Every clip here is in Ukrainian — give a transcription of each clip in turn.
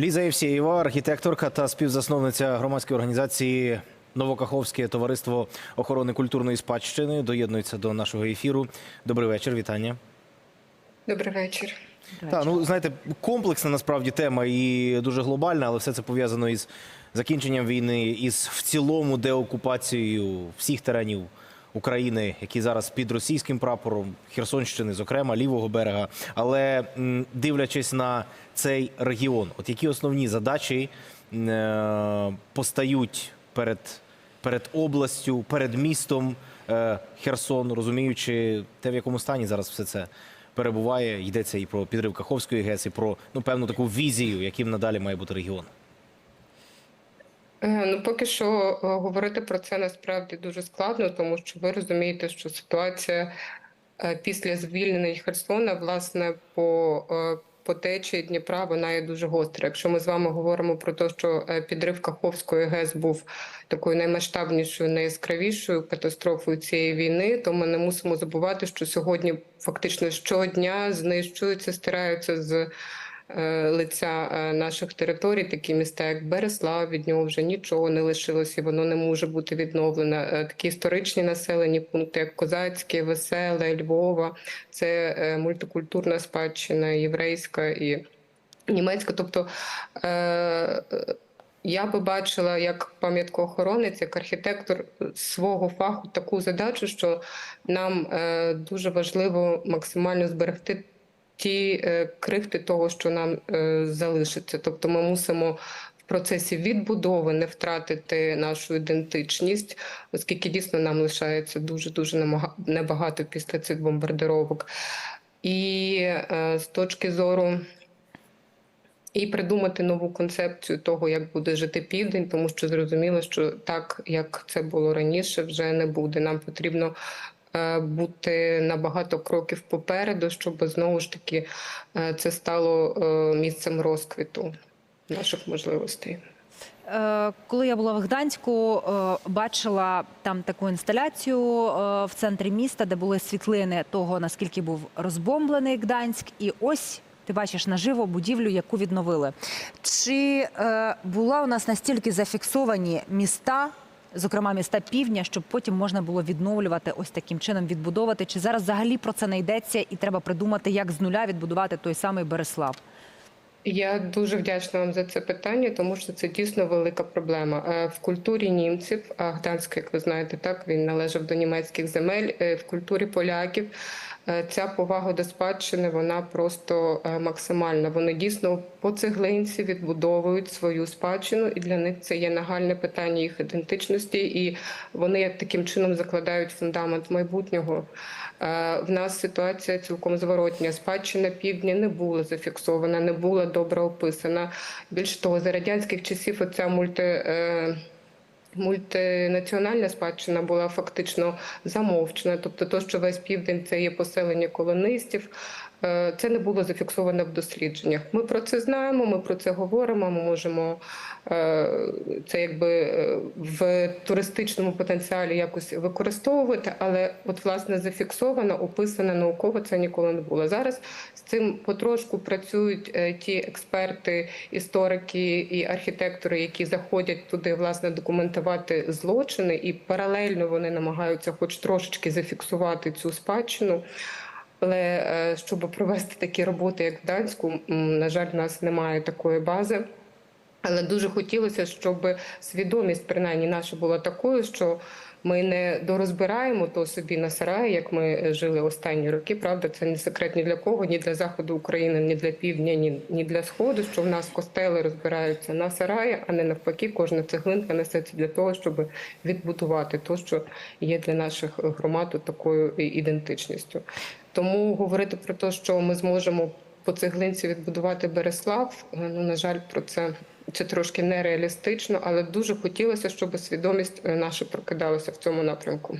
Ліза Євсєєва, архітекторка та співзасновниця громадської організації Новокаховське товариство охорони культурної спадщини доєднується до нашого ефіру. Добрий вечір, вітання. Добрий вечір. Так, ну знаєте, комплексна насправді тема і дуже глобальна, але все це пов'язано із закінченням війни, із в цілому деокупацією всіх теренів України, які зараз під російським прапором Херсонщини, зокрема лівого берега. Але дивлячись на цей регіон, от які основні задачі е, постають перед, перед областю, перед містом е, Херсон, розуміючи те, в якому стані зараз все це перебуває. Йдеться і про підрив Каховської ГЕС, і про ну певну таку візію, яким надалі має бути регіон. Е, Ну, поки що е, говорити про це насправді дуже складно, тому що ви розумієте, що ситуація е, після звільнення Херсона, власне, по по течії Дніпра вона є дуже гостра. Якщо ми з вами говоримо про те, що підрив Каховської ГЕС був такою наймасштабнішою, найяскравішою катастрофою цієї війни, то ми не мусимо забувати, що сьогодні фактично щодня знищуються, стираються з лиця е, наших територій, такі міста, як Береслав, від нього вже нічого не лишилося, воно не може бути відновлено. Е, Такі історичні населені пункти, як Козацьке, Веселе, Львова, це е, мультикультурна спадщина єврейська і німецька. Тобто е, я би бачила як пам'яткоохоронець, як архітектор свого фаху таку задачу, що нам е, дуже важливо максимально зберегти ті е, крихти того, що нам е, залишиться. Тобто ми мусимо в процесі відбудови не втратити нашу ідентичність, оскільки дійсно нам лишається дуже дуже небагато після цих бомбардировок. І е, з точки зору. І придумати нову концепцію того, як буде жити південь, тому що зрозуміло, що так як це було раніше, вже не буде. Нам потрібно бути на багато кроків попереду, щоб знову ж таки е, це стало е, місцем розквіту наших можливостей. Е, Коли я була в Гданську, е, бачила там таку інсталяцію е, в центрі міста, де були світлини того, наскільки був розбомблений Гданськ, і ось. Ти бачиш наживо будівлю, яку відновили. Чи е, була у нас настільки зафіксовані міста, зокрема міста півдня, щоб потім можна було відновлювати ось таким чином, відбудовувати? Чи зараз взагалі про це не йдеться, і треба придумати, як з нуля відбудувати той самий Береслав? Я дуже вдячна вам за це питання, тому що це дійсно велика проблема. Е, В культурі німців, а Гданськ, як ви знаєте, так він належав до німецьких земель. е, В культурі поляків ця повага до спадщини вона просто е, максимальна. Вони дійсно по цеглинці відбудовують свою спадщину, і для них це є нагальне питання їх ідентичності, і вони таким чином закладають фундамент майбутнього. Е, В нас ситуація цілком зворотня. Спадщина півдня не була зафіксована, не була добре описана. Більше того, за радянських часів оця мульти. Мультинаціональна спадщина була фактично замовчена, тобто, то, що весь південь це є поселення колонистів, це не було зафіксовано в дослідженнях. Ми про це знаємо, ми про це говоримо. Ми можемо е, це якби е, в туристичному потенціалі якось використовувати, але от власне зафіксовано, описано науково це ніколи не було. Зараз з цим потрошку працюють е, ті експерти, історики і архітектори, які заходять туди, власне, документувати злочини, і паралельно вони намагаються, хоч трошечки зафіксувати цю спадщину. Але е, щоб провести такі роботи, як в Данську, на жаль, в нас немає такої бази. Але дуже хотілося, щоб свідомість, принаймні, наша була такою, що ми не дорозбираємо то собі на сараї, як ми жили останні роки. Правда, це не секрет ні для кого, ні для заходу України, ні для півдня, ні, ні для сходу. Що в нас костели розбираються на сараї, а не навпаки, кожна цеглинка несеться для того, щоб відбудувати то, що є для наших громад такою ідентичністю. Тому говорити про те, що ми зможемо по цеглинці відбудувати Береслав, ну на жаль, про це. Це трошки нереалістично, але дуже хотілося, щоб свідомість е, наша прокидалася в цьому напрямку.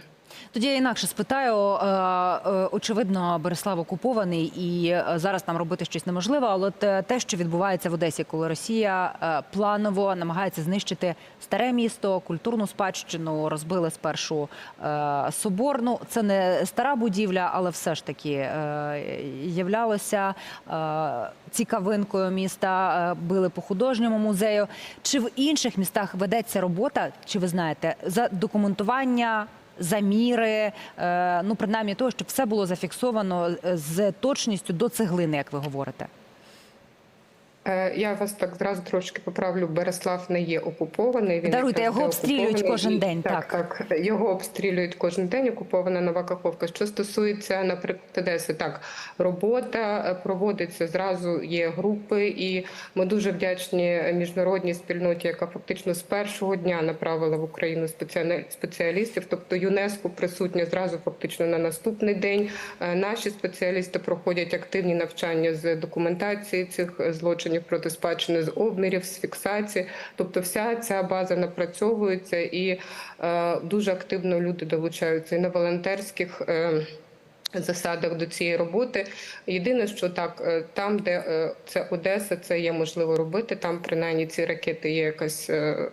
Тоді я інакше спитаю. Е, е, Очевидно, Береслав окупований, і е, зараз там робити щось неможливо. Але те, що відбувається в Одесі, коли Росія планово намагається знищити старе місто, культурну спадщину, розбили спершу соборну. Це не стара будівля, але все ж таки являлося цікавинкою міста. Били по художньому музею. Чи в інших містах ведеться робота? Чи ви знаєте за документування? Заміри, е, ну принаймні того, щоб все було зафіксовано е, з точністю до цеглини, як ви говорите. Е, Я вас так зразу трошки поправлю. Береслав не є окупований. Він Даруйте, його обстрілюють кожен І- день, Так, так, його обстрілюють кожен день. Окупована нова Каховка. Що стосується, наприклад, Одеси, так робота е, проводиться зразу. Є групи, і ми дуже вдячні міжнародній спільноті, яка фактично з першого дня направила в Україну спеціалі- спеціалістів. Тобто ЮНЕСКО присутня зразу фактично на наступний день. Е, Наші спеціалісти проходять активні навчання з документації цих злочинів проти спадщини, з обмірів, з фіксації. Тобто, вся ця база напрацьовується і е, дуже активно люди долучаються і на волонтерських. Е, Засадах до цієї роботи. Єдине, що так, е, там, де е, це Одеса, це є можливо робити. Там принаймні ці ракети є якась е,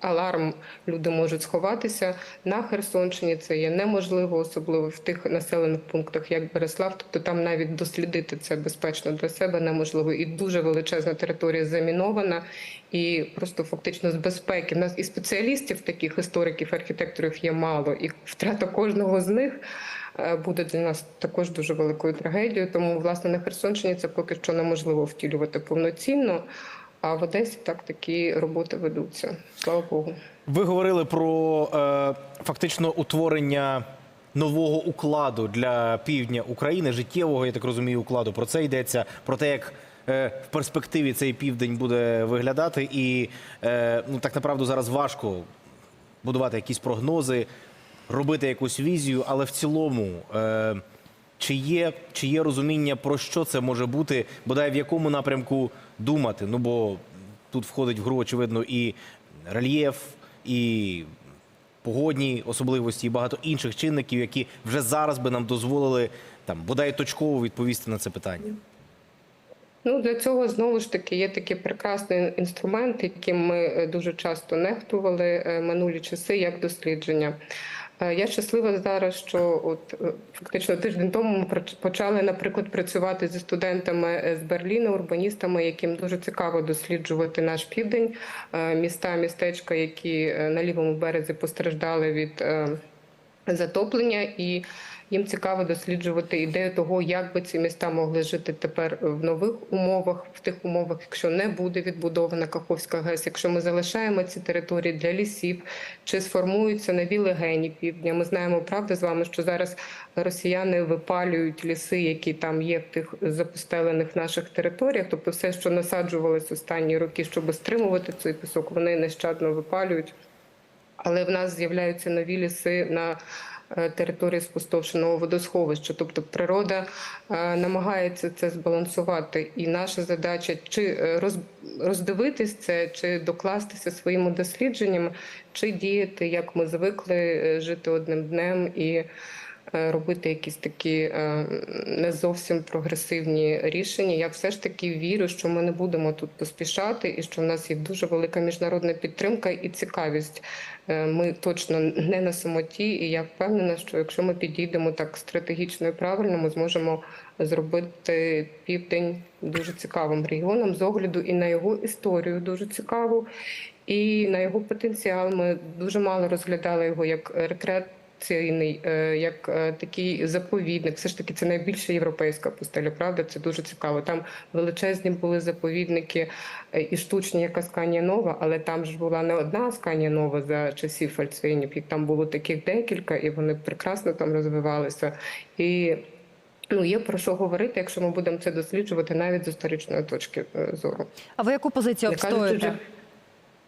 аларм, люди можуть сховатися. На Херсонщині це є неможливо, особливо в тих населених пунктах, як Береслав. Тобто там навіть дослідити це безпечно для себе неможливо. І дуже величезна територія замінована, і просто фактично з безпеки. У нас і спеціалістів, таких істориків, архітекторів є мало, і втрата кожного з них буде для нас також дуже великою трагедією. Тому, власне, на Херсонщині це поки що неможливо втілювати повноцінно. А в Одесі так такі роботи ведуться. Слава Богу. Ви говорили про е, фактично утворення нового укладу для півдня України, життєвого, я так розумію, укладу. Про це йдеться, про те, як е, в перспективі цей південь буде виглядати. І е, ну так направду зараз важко будувати якісь прогнози, робити якусь візію, але в цілому. Е, чи є, чи є розуміння, про що це може бути, бодай в якому напрямку думати? Ну бо тут входить в гру, очевидно, і рельєф, і погодні особливості, і багато інших чинників, які вже зараз би нам дозволили там бодай точково відповісти на це питання. Ну для цього знову ж таки є такий прекрасний інструмент, яким ми е, дуже часто нехтували е, минулі часи, як дослідження. Е, Я щаслива зараз, що от е, фактично тиждень тому ми почали, наприклад, працювати зі студентами е, з Берліна, урбаністами, яким дуже цікаво досліджувати наш південь, міста, містечка, які на лівому березі постраждали від затоплення, і їм цікаво досліджувати ідею того, як би ці міста могли жити тепер в нових умовах, в тих умовах, якщо не буде відбудована Каховська ГЕС, якщо ми залишаємо ці території для лісів, чи сформуються нові легені півдня. Ми знаємо правда з вами, що зараз росіяни випалюють ліси, які там є в тих запустелених наших територіях. Тобто, все, що насаджувалось останні роки, щоб стримувати цей пісок, вони нещадно випалюють. Але в нас з'являються нові ліси на е, території спустошеного водосховища. Тобто природа е, намагається це збалансувати. І наша задача чи е, роздивитись це, чи докластися своїми дослідженнями, чи діяти, як ми звикли жити одним днем і робити якісь такі е, не зовсім прогресивні рішення. Я все ж таки вірю, що ми не будемо тут поспішати, і що в нас є дуже велика міжнародна підтримка і цікавість. Е, Ми точно не на самоті, і я впевнена, що якщо ми підійдемо так стратегічно і правильно, ми зможемо зробити південь дуже цікавим регіоном з огляду і на його історію дуже цікаву, і на його потенціал. Ми дуже мало розглядали його як рекреаційний, е, як е, такий заповідник. Все ж таки, це найбільша європейська пустеля. Правда, це дуже цікаво. Там величезні були заповідники е, і штучні, як Асканія Нова, але там ж була не одна Асканія Нова за часів фальцвейнів. Їх там було таких декілька, і вони прекрасно там розвивалися. І ну є про що говорити, якщо ми будемо це досліджувати навіть з історичної точки зору. А ви яку позицію обстоюєте?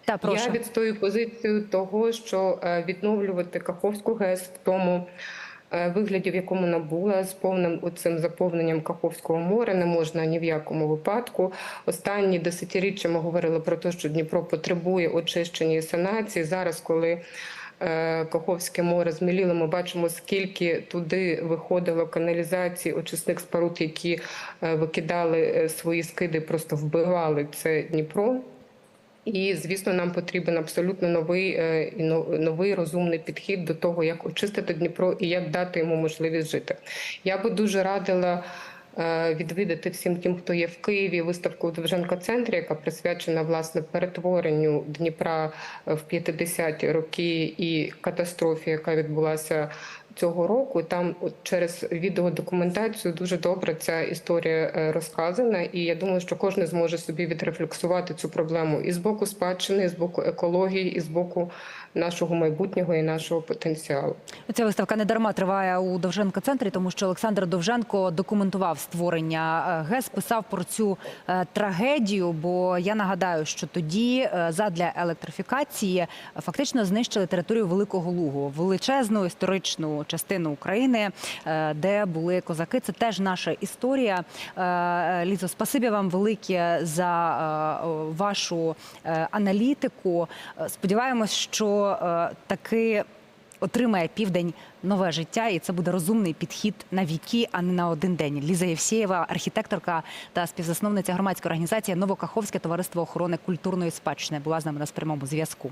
Та прошу. Я відстою позицію того, що е, відновлювати Каховську ГЕС в тому е, вигляді, в якому вона була, з повним оцим заповненням Каховського моря, не можна ні в якому випадку. Останні десятиріччя ми говорили про те, що Дніпро потребує очищення і санації. Зараз, коли е, Каховське море зміліло. Ми бачимо, скільки туди виходило каналізації, очисних споруд, які викидали свої скиди, просто вбивали це Дніпро. І звісно, нам потрібен абсолютно новий е, новий розумний підхід до того, як очистити Дніпро і як дати йому можливість жити. Я би дуже радила. е, Відвідати всім тим, хто є в Києві, виставку у Довженко центрі, яка присвячена власне перетворенню Дніпра в 50-ті роки і катастрофі, яка відбулася цього року. Там от через відеодокументацію дуже добре ця історія е, розказана, і я думаю, що кожен зможе собі відрефлексувати цю проблему і з боку спадщини, і з боку екології, і з боку нашого майбутнього і нашого потенціалу. Ця виставка не дарма триває у Довженко центрі, тому що Олександр Довженко документував створення е, ГЕС, писав про цю е, трагедію. Бо я нагадаю, що тоді е, задля електрифікації фактично знищили територію Великого Лугу, величезну історичну частину України, де були козаки. Це теж наша історія. Лізо, спасибі вам велике за вашу аналітику. Сподіваємось, що е, таки отримає південь нове життя, і це буде розумний підхід на віки, а не на один день. Ліза Євсєєва, архітекторка та співзасновниця громадської організації Новокаховське товариство охорони культурної спадщини, була з нами на прямому зв'язку.